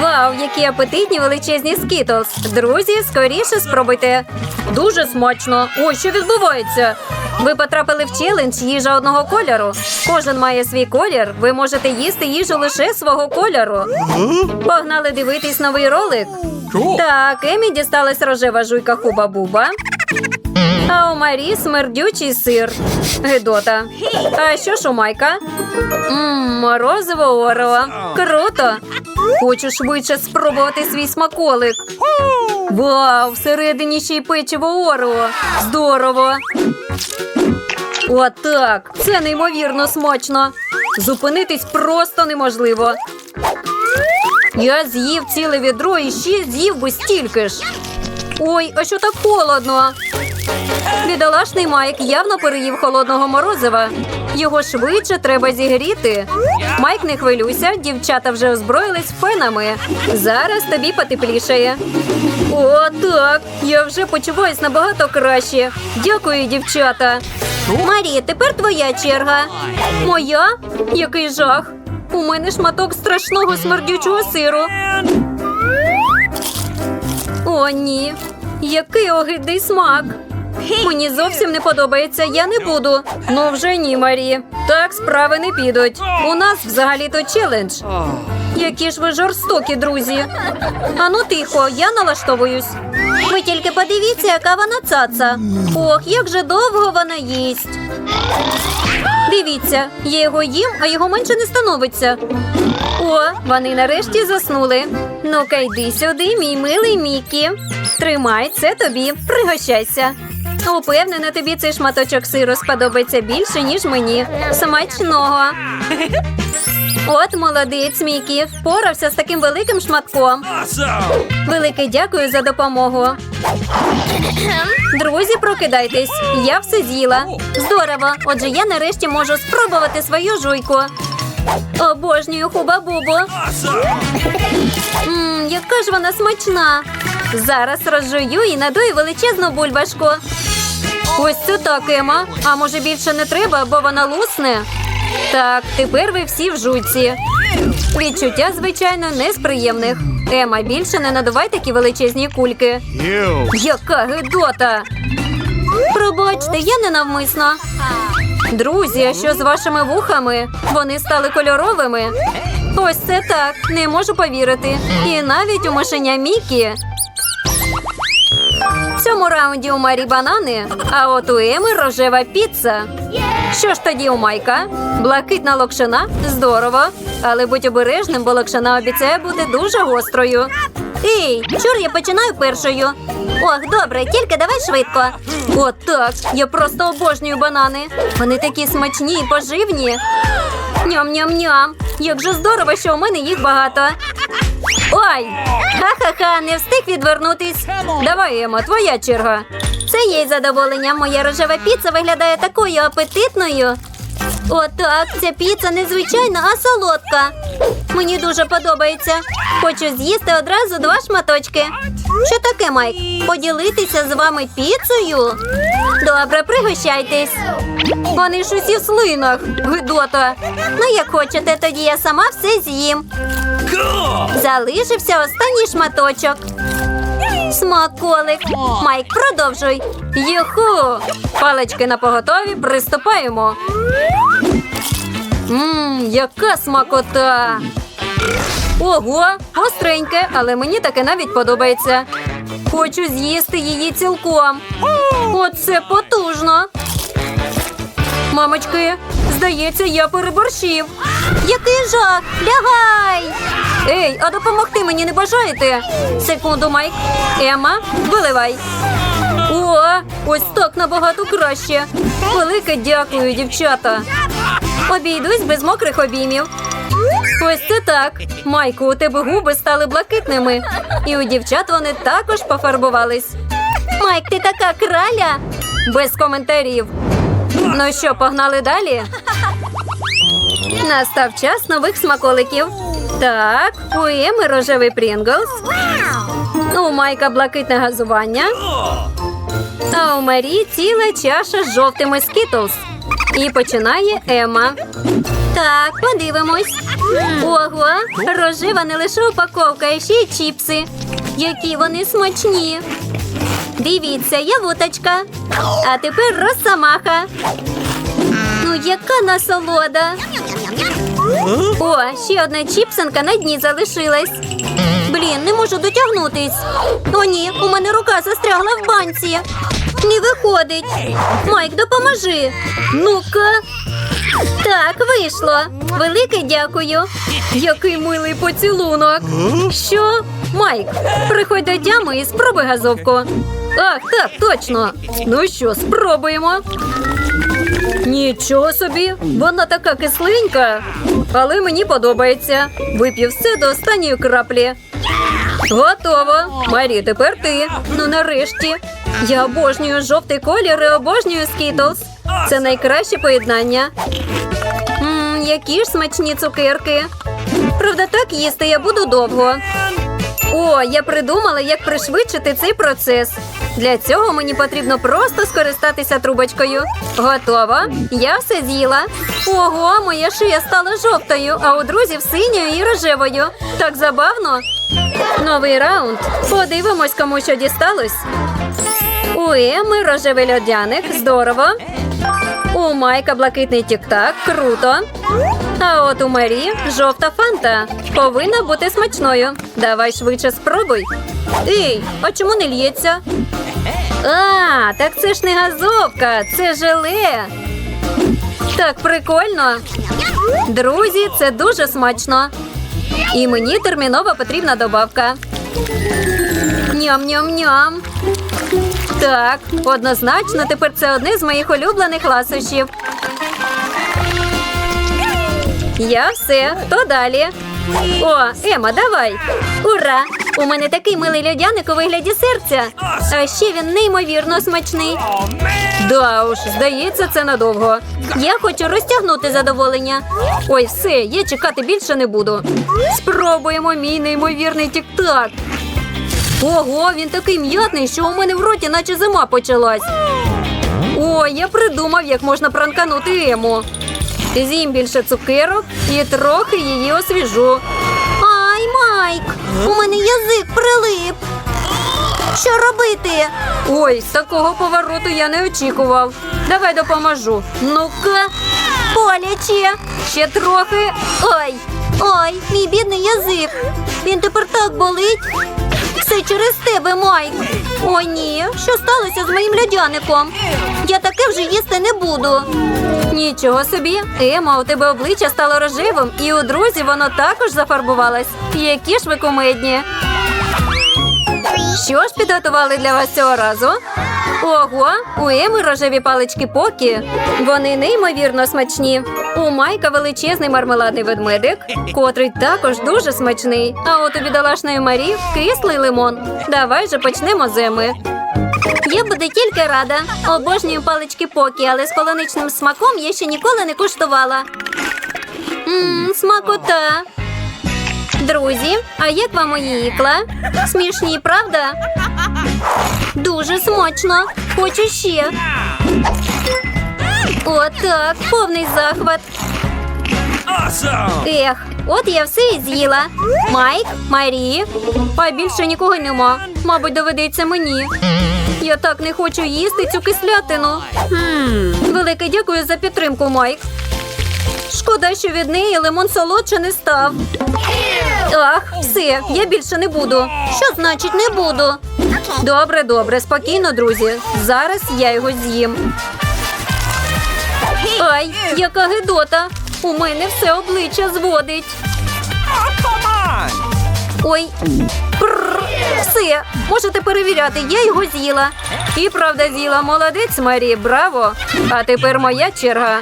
Вау, які апетитні величезні скітлс. Друзі, скоріше спробуйте. Дуже смачно. Ой, що відбувається? Ви потрапили в челендж їжа одного кольору. Кожен має свій колір. Ви можете їсти їжу лише свого кольору. Погнали дивитись новий ролик. Так, Емі дісталась рожева жуйка хуба-буба. А у Марі смердючий сир. Гедота. А що ж у Майка? Мм, морозиво орео. Круто. Хочу швидше спробувати свій смаколик. Вау, всередині ще й печиво орео. Здорово. Отак. Це неймовірно смачно. Зупинитись просто неможливо. Я з'їв ціле відро і ще з'їв би стільки ж. Ой, а що так холодно? Бідолашний Майк явно переїв холодного морозива. Його швидше треба зігріти. Майк, не хвилюйся, дівчата вже озброїлись фенами. Зараз тобі потеплішає. О, так. Я вже почуваюсь набагато краще. Дякую, дівчата. Марі, тепер твоя черга. Моя? Який жах. У мене шматок страшного смердючого сиру. О, ні. Який огидний смак. Мені зовсім не подобається, я не буду. Ну вже ні, Марі. Так справи не підуть. У нас взагалі-то челендж. Які ж ви жорстокі, друзі. Ану тихо, я налаштовуюсь. Ви тільки подивіться, яка вона цаца. Ох, як же довго вона їсть. Дивіться, я його їм, а його менше не становиться. О, вони нарешті заснули. Ну-ка йди сюди, мій милий Мікі. Тримай це тобі, пригощайся. Упевнена, тобі цей шматочок сиру сподобається більше, ніж мені. Смачного. От молодець, Мікі, впорався з таким великим шматком. Велике дякую за допомогу. Друзі, прокидайтесь. Я все з'їла. Здорово. Отже, я нарешті можу спробувати свою жуйку. Обожнюю хуба-бубу. Мм, яка ж вона смачна. Зараз розжую і надую величезну бульбашку. Ось це так, Ема. А може більше не треба, бо вона лусне? Так, тепер ви всі в жуйці. Відчуття, звичайно, не з приємних. Ема, більше не надувай такі величезні кульки. Яка гидота! Пробачте, я ненавмисно. Друзі, що з вашими вухами? Вони стали кольоровими. Ось це так. Не можу повірити. І навіть у мишеня Мікі. В цьому раунді у Марі банани, а от у Еми рожева піца. Що ж тоді у Майка? Блакитна локшина? Здорово. Але будь обережним, бо локшина обіцяє бути дуже гострою. Ей, чур, я починаю першою. Ох, добре, тільки давай швидко. От так. Я просто обожнюю банани. Вони такі смачні і поживні. Ням-ням-ням. Як же здорово, що у мене їх багато. Ой! Ха-ха-ха, не встиг відвернутись. Давай, Емо, твоя черга. Це є задоволення. Моя рожева піца виглядає такою апетитною. Отак, ця піца не звичайна, а солодка. Мені дуже подобається. Хочу з'їсти одразу два шматочки. Що таке, Майк? Поділитися з вами піцею? Добре, пригощайтесь. Вони ж усі в слинах, гидота. Ну, як хочете, тоді я сама все з'їм. Залишився останній шматочок. Смаколик. Майк, продовжуй. Юху! Палички на поготові, приступаємо. Ммм, яка смакота! Ого, остреньке, але мені таке навіть подобається. Хочу з'їсти її цілком. Оце потужно. Мамочки, здається, я переборщив. Який жах! Лягай! Ей, а допомогти мені не бажаєте? Секунду, Майк. Ема, виливай. О, ось так набагато краще. Велике дякую, дівчата. Обійдусь без мокрих обіймів. Ось це так. Майку, у тебе губи стали блакитними. І у дівчат вони також пофарбувались. Майк, ти така краля. Без коментарів. Ну що, погнали далі? Настав час нових смаколиків. Так, у Еми рожевий Прінглс. У Майка блакитне газування. А у Марі ціла чаша з жовтими скітлс. І починає Ема. Так, подивимось. Ого, рожева не лише упаковка, а ще й чіпси. Які вони смачні. Дивіться, я вуточка. А тепер росомаха. Ну, яка насолода. О, ще одна чіпсинка на дні залишилась. Блін, не можу дотягнутись. О, ні, у мене рука застрягла в банці. Не виходить. Майк, допоможи. Ну-ка. Так, вийшло. Велике дякую. Який милий поцілунок. Що? Майк, приходь до тями і спробуй газовку. Ах, так, точно. Ну що, спробуємо. Нічого собі, вона така кисленька, але мені подобається. Вип'ю все до останньої краплі. Готово. Марі, тепер ти. Ну нарешті. Я обожнюю жовтий колір і обожнюю скітлз. Це найкраще поєднання. Мм, які ж смачні цукерки. Правда, так їсти я буду довго. О, я придумала, як пришвидшити цей процес. Для цього мені потрібно просто скористатися трубочкою. Готово. Я все з'їла. Ого, моя шия стала жовтою, а у друзів синьою і рожевою. Так забавно. Новий раунд. Подивимось, кому що дісталось. У Еми рожевий льодяник. Здорово. У Майка блакитний тік-так. Круто. А от у Марі жовта фанта. Повинна бути смачною. Давай швидше спробуй. Ей, а чому не лється? А, так це ж не газовка, це желе. Так прикольно. Друзі, це дуже смачно. І мені терміново потрібна добавка. Ням-ням-ням. Так, однозначно, тепер це одне з моїх улюблених ласощів. Я все. Хто далі? О, Ема, давай. Ура! У мене такий милий льодяник у вигляді серця. А ще він неймовірно смачний. Да уж, здається, це надовго. Я хочу розтягнути задоволення. Ой, все, я чекати більше не буду. Спробуємо мій неймовірний тік-так. Ого, він такий м'ятний, що у мене в роті, наче зима почалась. О, я придумав, як можна пранканути Ему. З'їм більше цукерок і трохи її освіжу. Ай, Майк! У мене язик прилип. Що робити? Ой, такого повороту я не очікував. Давай допоможу. Ну-ка. Боляче. Ще трохи. Ой. Ой, мій бідний язик. Він тепер так болить. Все через тебе, Майк. О, ні. Що сталося з моїм льодяником? Я таке вже їсти не буду. Нічого собі, Ема, у тебе обличчя стало рожевим, і у друзі воно також зафарбувалось. Які ж ви кумедні. Що ж підготували для вас цього разу? Ого, у Еми рожеві палички покі. Вони неймовірно смачні. У Майка величезний мармеладний ведмедик, котрий також дуже смачний. А от у бідолашної Марі кислий лимон. Давай же почнемо з Еми. Я буду тільки рада. Обожнюю палички покі, але з полуничним смаком я ще ніколи не куштувала. Мм, смакота. Друзі, а як вам мої ікла? Смішні, правда? Дуже смачно. Хочу ще. О, так, повний захват. Ех, от я все і з'їла. Майк, Марі. А більше нікого нема. Мабуть, доведеться мені. Я так не хочу їсти цю кислятину. Велике дякую за підтримку, Майк. Шкода, що від неї лимон солодше не став. Ах, все, я більше не буду. Що значить не буду? Добре, добре, спокійно, друзі. Зараз я його з'їм. Ай, яка гидота! У мене все обличчя зводить. Oh! Ой, Пррр. все, можете перевіряти, я його з'їла. І правда з'їла молодець, Марі, браво! А тепер моя черга.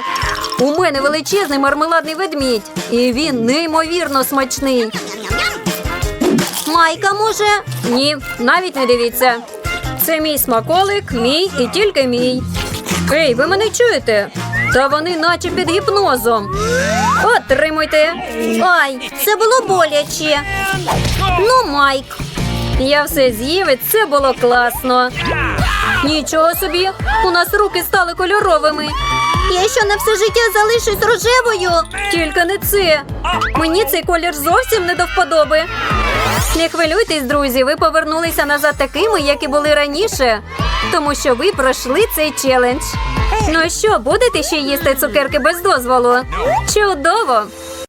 У мене величезний мармеладний ведмідь, і він неймовірно смачний. Майка, може? Ні, навіть не дивіться. Це мій смаколик, мій і тільки мій. Ей, ви мене чуєте? Та вони наче під гіпнозом. Отримуйте. Ай, це було боляче. Ну, Майк. Я все з'їв, і це було класно. Нічого собі, у нас руки стали кольоровими. Що на все життя залишусь рожевою? Тільки не це. Мені цей колір зовсім не до вподоби. Не хвилюйтесь, друзі, ви повернулися назад такими, як і були раніше, тому що ви пройшли цей челендж. Ну що, будете ще їсти цукерки без дозволу? Чудово!